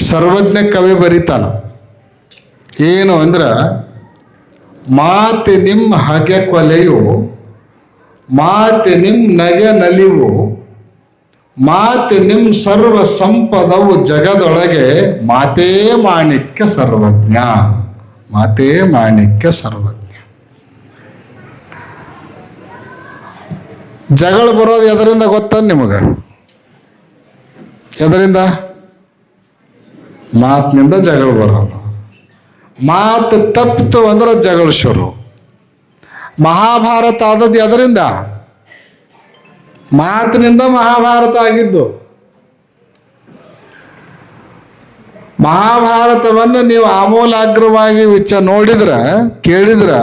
ಸರ್ವಜ್ಞ ಕವಿ ಬರೀತಾನ. ಏನು ಅಂದ್ರೆ, ಮಾತೆ ನಿಮ್ಮ ಹಗೆ ಕೊಲೆಯು, ಮಾತೆ ನಿಮ್ಮ ನಗೆ ನಲಿವು, ಮಾತೆ ನಿಮ್ಮ ಸರ್ವ ಸಂಪದವು ಜಗದೊಳಗೆ ಮಾತೇ ಮಾಣಿಕ್ಯ ಸರ್ವಜ್ಞ, ಮಾತೇ ಮಾಣಿಕ್ಯ ಸರ್ವಜ್ಞ. ಜಗಳ ಬರೋದು ಎದರಿಂದ ಗೊತ್ತ ನಿಮಗೆ? ಎದರಿಂದ? ಮಾತಿನಿಂದ ಜಗಳ ಬರೋದು. ಮಾತು ತಪ್ಪಿತು ಅಂದ್ರೆ ಜಗಳ ಶುರು. ಮಹಾಭಾರತ ಆದದ್ದು ಅದರಿಂದ ಮಾತಿನಿಂದ ಮಹಾಭಾರತ ಆಗಿದ್ದು. ಮಹಾಭಾರತವನ್ನು ನೀವು ಆಮೂಲಾಗ್ರವಾಗಿ ವಿಚ ನೋಡಿದ್ರೆ, ಕೇಳಿದ್ರೆ,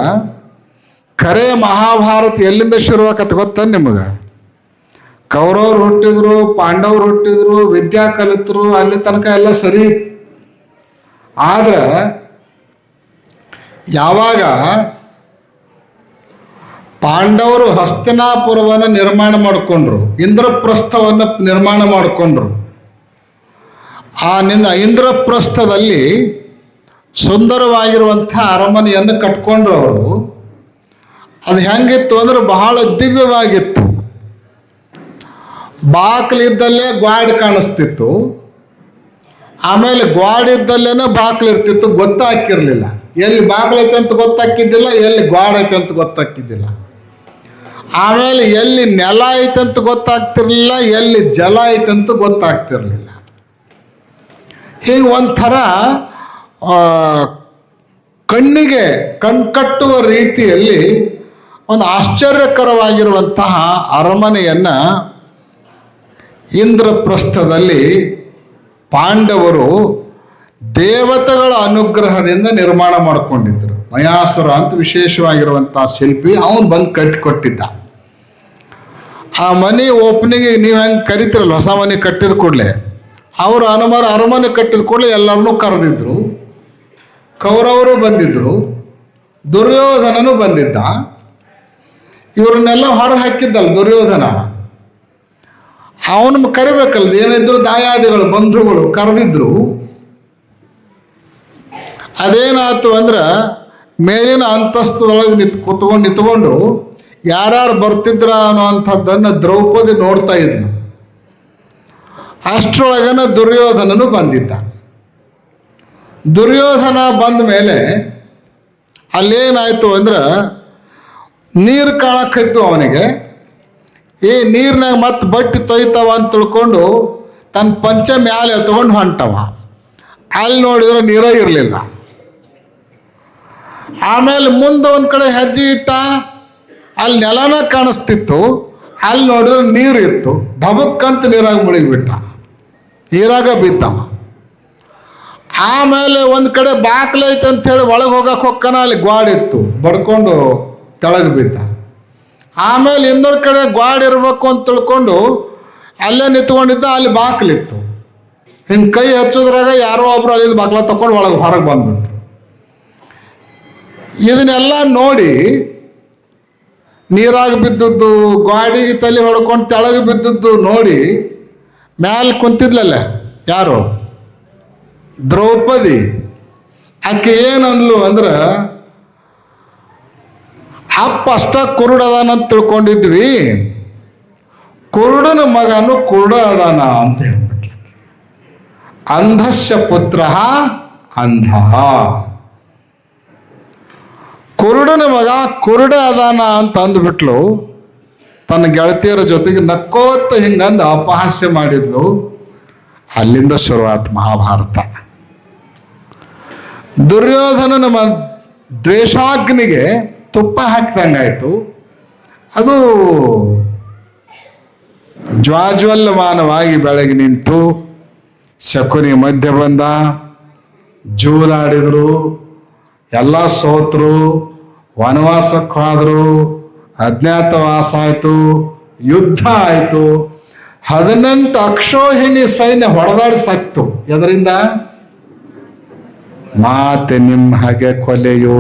ಕರೆ ಮಹಾಭಾರತ ಎಲ್ಲಿಂದ ಶುರುವಾಗತ್ತೆ ಗೊತ್ತ ನಿಮಗೆ? ಕೌರವ್ರು ಹುಟ್ಟಿದ್ರು, ಪಾಂಡವ್ರು ಹುಟ್ಟಿದ್ರು ವಿದ್ಯಾ ಕಲಿತರು ಅಲ್ಲಿ ತನಕ ಎಲ್ಲ ಸರಿ ಇತ್ತು. ಆದ್ರೆ ಯಾವಾಗ ಪಾಂಡವರು ಹಸ್ತಿನಾಪುರವನ್ನು ನಿರ್ಮಾಣ ಮಾಡಿಕೊಂಡ್ರು, ಇಂದ್ರಪ್ರಸ್ಥವನ್ನು ನಿರ್ಮಾಣ ಮಾಡಿಕೊಂಡ್ರು. ಆ ನಿನ್ನ ಇಂದ್ರಪ್ರಸ್ಥದಲ್ಲಿ ಸುಂದರವಾಗಿರುವಂಥ ಅರಮನೆಯನ್ನು ಕಟ್ಕೊಂಡ್ರು ಅವರು. ಅದು ಹೆಂಗಿತ್ತು ಅಂದ್ರೆ ಬಹಳ ದಿವ್ಯವಾಗಿತ್ತು. ಬಾಕ್ಲಿದ್ದಲ್ಲೇ ಗ್ವಾಡ್ ಕಾಣಿಸ್ತಿತ್ತು. ಆಮೇಲೆ ಗ್ವಾಡ್ ಇದ್ದಲ್ಲೇನೆ ಬಾಕ್ಲು ಇರ್ತಿತ್ತು, ಗೊತ್ತಾಕಿರ್ಲಿಲ್ಲ. ಎಲ್ಲಿ ಬಾಗ್ಲೈತೆ ಅಂತ ಗೊತ್ತಾಕಿದ್ದಿಲ್ಲ, ಎಲ್ಲಿ ಗ್ವಾಡ್ ಐತೆ ಅಂತ ಗೊತ್ತಾಕಿದ್ದಿಲ್ಲ. ಆಮೇಲೆ ಎಲ್ಲಿ ನೆಲ ಐತೆ ಅಂತ ಗೊತ್ತಾಗ್ತಿರ್ಲಿಲ್ಲ, ಎಲ್ಲಿ ಜಲ ಐತೆ ಅಂತ ಗೊತ್ತಾಗ್ತಿರ್ಲಿಲ್ಲ. ಹೀಗೆ ಒಂಥರ ಕಣ್ಣಿಗೆ ಕಣ್ಕಟ್ಟುವ ರೀತಿಯಲ್ಲಿ ಒಂದು ಆಶ್ಚರ್ಯಕರವಾಗಿರುವಂತಹ ಅರಮನೆಯನ್ನು ಇಂದ್ರಪ್ರಸ್ಥದಲ್ಲಿ ಪಾಂಡವರು ದೇವತೆಗಳ ಅನುಗ್ರಹದಿಂದ ನಿರ್ಮಾಣ ಮಾಡಿಕೊಂಡಿದ್ದರು ಮಯಾಸುರ ಅಂತ ವಿಶೇಷವಾಗಿರುವಂತಹ ಶಿಲ್ಪಿ, ಅವನು ಬಂದು ಕಟ್ಟಿಕೊಟ್ಟಿದ್ದ. ಆ ಮನೆ ಓಪನಿಂಗ್ ನೀವು ಹೆಂಗೆ ಕರಿತಿರಲ್ಲ, ಹೊಸ ಮನೆ ಕಟ್ಟಿದ ಕೂಡಲೇ. ಅವರು ಅನುಮಾನ, ಅರಮನೆ ಕಟ್ಟಿದ ಕೂಡಲೇ ಎಲ್ಲರನ್ನೂ ಕರೆದಿದ್ರು. ಕೌರವರು ಬಂದಿದ್ರು. ದುರ್ಯೋಧನನು ಬಂದಿದ್ದ. ಇವ್ರನ್ನೆಲ್ಲ ಹೊರ ಹಾಕಿದ್ದಲ್ಲ ದುರ್ಯೋಧನ. ಅವನು ಕರಿಬೇಕಲ್ಲ, ಏನಿದ್ರು ದಾಯಾದಿಗಳು, ಬಂಧುಗಳು ಕರೆದಿದ್ರು. ಅದೇನಾಯ್ತು ಅಂದ್ರೆ, ಮೇಲಿನ ಅಂತಸ್ತದೊಳಗೆ ನಿತ್ ಕುತ್ಕೊಂಡು ನಿಂತ್ಕೊಂಡು, ಯಾರ್ಯಾರು ಬರ್ತಿದ್ರ ಅನ್ನುವಂಥದ್ದನ್ನು ದ್ರೌಪದಿ ನೋಡ್ತಾ ಇದ್ಲು. ಅಷ್ಟರೊಳಗನ ದುರ್ಯೋಧನನು ಬಂದಿದ್ದ. ದುರ್ಯೋಧನ ಬಂದ ಮೇಲೆ ಅಲ್ಲೇನಾಯ್ತು ಅಂದ್ರೆ, ನೀರು ಕಾಣಕ್ಕಿತ್ತು ಅವನಿಗೆ ಈ ನೀರಿನಾಗ ಮತ್ತೆ ಬಟ್ಟೆ ತೊಯ್ತಾವ ಅಂತ ತಿಳ್ಕೊಂಡು ತನ್ನ ಪಂಚ ಮ್ಯಾಲೆ ತಗೊಂಡು ಹೊಂಟವ. ಅಲ್ಲಿ ನೋಡಿದ್ರೆ ನೀರ ಇರಲಿಲ್ಲ. ಆಮೇಲೆ ಮುಂದೆ ಒಂದು ಕಡೆ ಹೆಜ್ಜೆ ಇಟ್ಟ, ಅಲ್ಲಿ ನೆಲನ ಕಾಣಿಸ್ತಿತ್ತು. ಅಲ್ಲಿ ನೋಡಿದ್ರೆ ನೀರು ಇತ್ತು. ಢಬಕ್ಕಂತ ನೀರಾಗ ಮುಳುಗಿಬಿಟ್ಟ. ನೀರಾಗ ಬಿದ್ದವ. ಆಮೇಲೆ ಒಂದು ಕಡೆ ಬಾಕ್ಲೈತೆ ಹೇಳಿ ಒಳಗೆ ಹೋಗಕ್ಕೆ ಹೊಕ್ಕನ ಅಲ್ಲಿ ಗ್ವಾಡಿತ್ತು ಬಡ್ಕೊಂಡು ತೆಳಗೆ ಬಿದ್ದ. ಆಮೇಲೆ ಇನ್ನೊಂದು ಕಡೆ ಗ್ವಾಡ್ ಇರಬೇಕು ಅಂತ ತಿಳ್ಕೊಂಡು ಅಲ್ಲೇ ನಿಂತ್ಕೊಂಡಿದ್ದ, ಅಲ್ಲಿ ಬಾಕ್ಲಿತ್ತು ಹಿಂಗೆ ಕೈ ಹಚ್ಚೋದ್ರಾಗ ಯಾರೋ ಒಬ್ರು ಅಲ್ಲಿಂದ ಬಾಗ್ಲ ತಕೊಂಡು ಒಳಗೆ ಹೊರಗೆ ಬಂದ್ಬಿಟ್ರು. ಇದನ್ನೆಲ್ಲ ನೋಡಿ ನೀರಾಗಿ ಬಿದ್ದದ್ದು ಗಾಡಿಗೆ ತಲೆ ಹೊಡ್ಕೊಂಡು ತೆಳಗೆ ಬಿದ್ದದ್ದು ನೋಡಿ ಮ್ಯಾಲೆ ಕುಂತಿದ್ಲಲ್ಲ ಯಾರು ದ್ರೌಪದಿ. ಆಕೆ ಏನಂದ್ಲು ಅಂದ್ರೆ ಅಪ್ಪ ಅಷ್ಟ ಕುರುಡದಾನ ಅಂತ ತಿಳ್ಕೊಂಡಿದ್ವಿ. ಕುರುಡನ ಮಗನು ಕುರುಡ ಅದಾನ ಅಂತ ಹೇಳ್ಬಿಟ್ಲ. ಅಂಧಸ್ಯ ಪುತ್ರ ಅಂಧ. ಕುರುಡನ ಮಗ ಕುರುಡ ಅದಾನ ಅಂತ ಅಂದ್ಬಿಟ್ಲು. ತನ್ನ ಗೆಳತಿಯರ ಜೊತೆಗೆ ನಕ್ಕೋತ್ತ ಹಿಂಗಂದು ಅಪಹಾಸ್ಯ ಮಾಡಿದ್ಲು. ಅಲ್ಲಿಂದ ಶುರುವಾತ್ ಮಹಾಭಾರತ. ದುರ್ಯೋಧನನ ಮ ದ್ವೇಷಾಗ್ನಿಗೆ ತುಪ್ಪ ಹಾಕಿದಂಗಾಯ್ತು ಅದು ಜ್ವಾಜ್ವಲ್ಯಮಾನವಾಗಿ ಬೆಳಗ್ಗೆ ನಿಂತು ಶಕುನಿ ಮಧ್ಯೆ ಬಂದ, ಜೂಲಾಡಿದ್ರು, ಎಲ್ಲ ಸೋತರು, ವನವಾಸಕ್ಕೆ ಹೋದ್ರು ಅಜ್ಞಾತವಾಸ ಆಯಿತು, ಯುದ್ಧ ಆಯಿತು. ಹದಿನೆಂಟು ಅಕ್ಷೋಹಿಣಿ ಸೈನ್ಯ ಹೊಡೆದಾಡಿ ಸತ್ತು. ಎದರಿಂದ? ಮಾತೆ ನಿಮ್ಮ ಹಾಗೆ ಕೊಲೆಯೋ.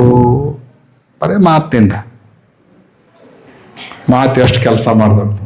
ಬರೀ ಮಾತಿಂದ. ಮಾತು ಎಷ್ಟು ಕೆಲಸ ಮಾಡ್ದದ್ದು.